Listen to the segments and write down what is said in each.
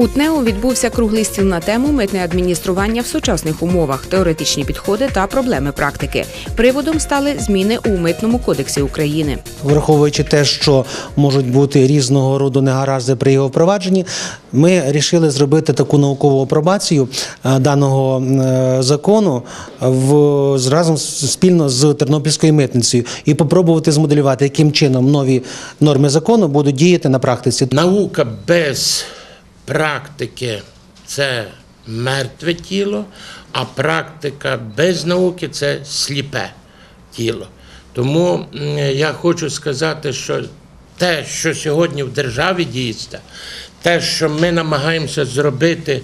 У ТНЕУ відбувся круглий стіл на тему митне адміністрування в сучасних умовах, теоретичні підходи та проблеми практики. Приводом стали зміни у митному кодексі України. Враховуючи те, що можуть бути різного роду негаразди при його впровадженні, ми вирішили зробити таку наукову апробацію е, даного е, закону в з- разом з- спільно з Тернопільською митницею і попробувати змоделювати, яким чином нові норми закону будуть діяти на практиці. Наука без практики це мертве тіло, а практика без науки це сліпе тіло. Тому я хочу сказати, що те, що сьогодні в державі діється, те, що ми намагаємося зробити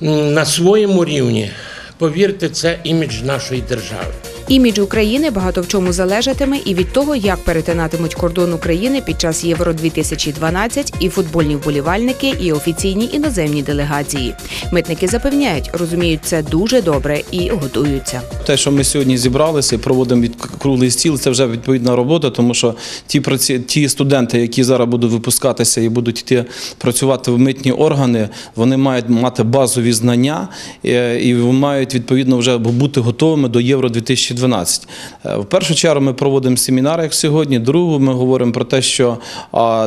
на своєму рівні, повірте, це імідж нашої держави. Імідж України багато в чому залежатиме і від того, як перетинатимуть кордон України під час Євро 2012 і футбольні вболівальники, і офіційні іноземні делегації. Митники запевняють, розуміють це дуже добре і готуються. Те, що ми сьогодні зібралися проводимо від круглий стіл, це вже відповідна робота, тому що ті праці... ті студенти, які зараз будуть випускатися і будуть йти працювати в митні органи, вони мають мати базові знання е, і мають відповідно вже бути готовими до Євро 2012. Е, В першу чергу ми проводимо семінари, як сьогодні. Другу ми говоримо про те, що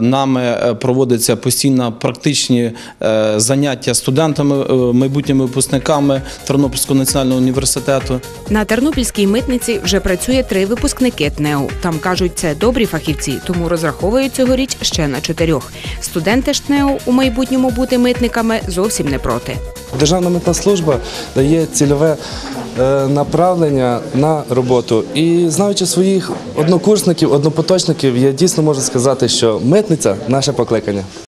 нами е, проводяться постійно практичні е, заняття студентами, майбутніми випускниками Тернопільського національного університету. На тернопільській митниці вже працює три випускники ТНЕУ. Там кажуть, це добрі фахівці, тому розраховують цьогоріч ще на чотирьох. Студенти ж ТНЕУ у майбутньому бути митниками зовсім не проти. Державна митна служба дає цільове е, направлення на роботу. І знаючи своїх однокурсників, однопоточників, я дійсно можу сказати, що митниця наше покликання.